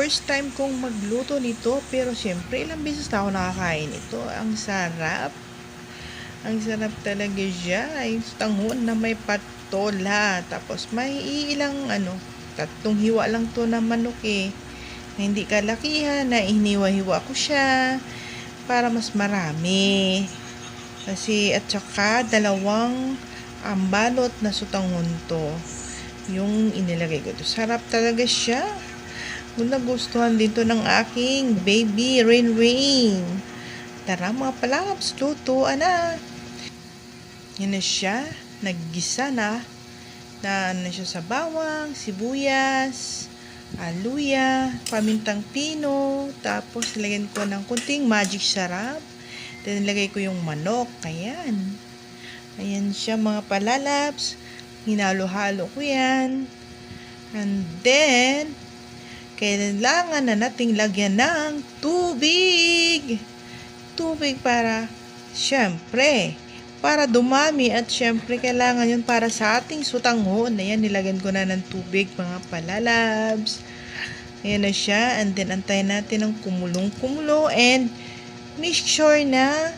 first time kong magluto nito pero syempre ilang beses na ako nakakain ito. Ang sarap. Ang sarap talaga siya. Yung tangon na may patola. Tapos may ilang ano, tatlong hiwa lang to na manok eh. Na hindi kalakihan, na hiniwa-hiwa ko siya para mas marami. Kasi at saka dalawang ang balot na sutangon to. Yung inilagay ko to. Sarap talaga siya. Kung nagustuhan dito ng aking baby Rain Rain. Tara mga palaps, lutuan na. Yan na siya. Naggisa na. Na ano siya sa bawang, sibuyas, aluya, pamintang pino. Tapos nilagyan ko ng kunting magic sarap. Then nilagay ko yung manok. Ayan. Ayan siya mga palalaps. Hinalo-halo ko yan. And then, kailangan na nating lagyan ng tubig. Tubig para, syempre, para dumami at syempre kailangan yun para sa ating sutanghon. Ayan, nilagyan ko na ng tubig mga palalabs. Ayan na siya. And then, antayin natin ng kumulong-kumulo and make sure na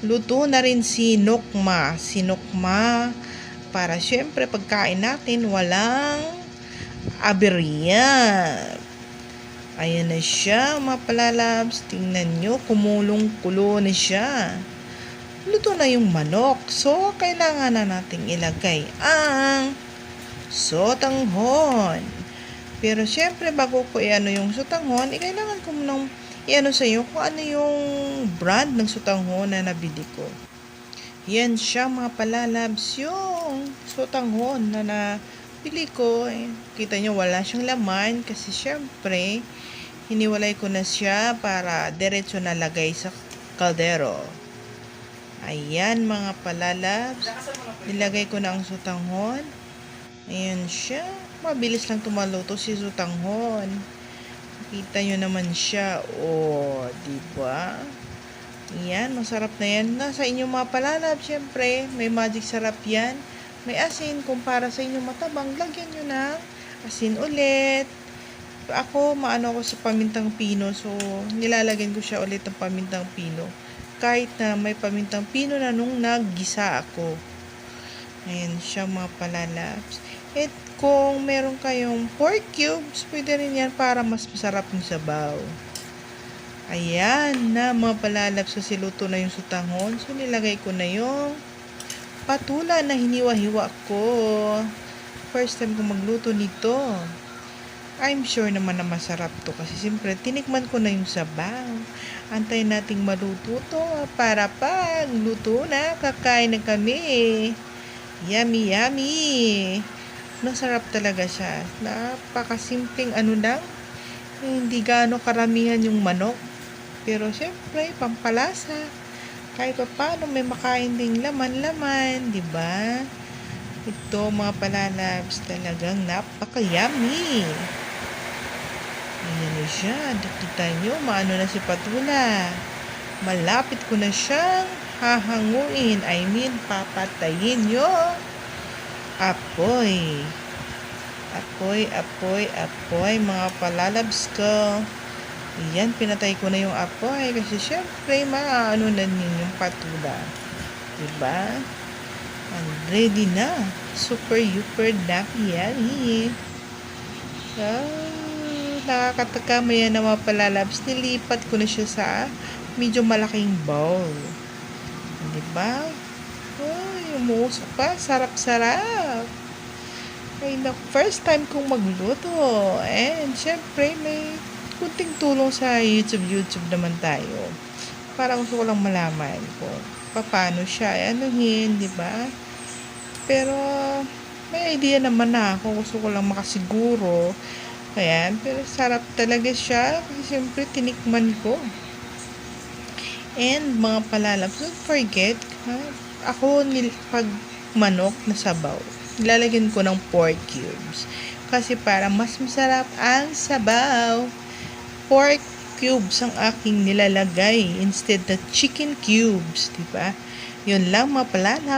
luto na rin si Nokma. Si Nokma para syempre pagkain natin walang aberya. Ayan na siya, mga palalabs. Tingnan nyo, kumulong-kulo na siya. Luto na yung manok. So, kailangan na nating ilagay ang sotanghon. Pero syempre, bago ko i-ano yung sotanghon, eh, kailangan ko munang i-ano sa iyo kung ano yung brand ng sotanghon na nabili ko. Yan siya mga palalabs yung sotanghon na nabili ko. Eh, kita nyo wala siyang laman kasi syempre hiniwalay ko na siya para diretso na lagay sa kaldero. Ayan mga palalabs. Nilagay ko na ang sotanghon. Ayan siya. Mabilis lang tumaluto si sotanghon. Kita nyo naman siya. O, di ba? Yan, masarap na yan. Nasa inyong mga palalab, syempre, may magic sarap yan. May asin, kung para sa inyong matabang, lagyan nyo ng asin ulit. Ako, maano ako sa pamintang pino, so nilalagyan ko siya ulit ng pamintang pino. Kahit na may pamintang pino na nung naggisa ako. Ayan siya mga palalabs. At kung meron kayong pork cubes, pwede rin yan para mas masarap yung sabaw. Ayan na mga palalabs kasi luto na yung sutanghon. So nilagay ko na yung patula na hiniwa-hiwa ko. First time ko magluto nito. I'm sure naman na masarap to kasi siyempre tinikman ko na yung sabaw. Antay nating maluto to para pag luto na kakain na kami. Yummy, yummy. Masarap talaga siya. Napakasimpleng ano lang. Hindi gaano karamihan yung manok. Pero syempre, pampalasa. Kahit pa paano may makain ding laman-laman, di ba? Ito mga palalabs talagang napaka-yummy. Ayan na siya. Nakita nyo, maano na si Patula. Malapit ko na siyang hahanguin. I mean, papatayin yung apoy. Apoy, apoy, apoy, mga palalabs ko. Ayan, pinatay ko na yung apoy kasi syempre, maaano na din yung patula. Diba? And ready na. Super, super nappy yummy. Ah, nakakataka mo yan na mga palalabs. Nilipat ko na siya sa medyo malaking bowl. Diba? Ay, umusok pa. Sarap-sarap. Ay, na first time kong magluto. And, syempre, may kunting tulong sa YouTube, YouTube naman tayo. Para gusto ko lang malaman kung paano siya anuhin, di ba? Pero, may idea naman na ako. Gusto ko lang makasiguro. Ayan, pero sarap talaga siya. Kasi syempre, tinikman ko. And, mga palalabs, don't forget, ha? ako, nil, pag manok na sabaw, nilalagyan ko ng pork cubes. Kasi para mas masarap ang sabaw, pork cubes ang aking nilalagay instead na chicken cubes, di ba? Yun lang mga palalabs.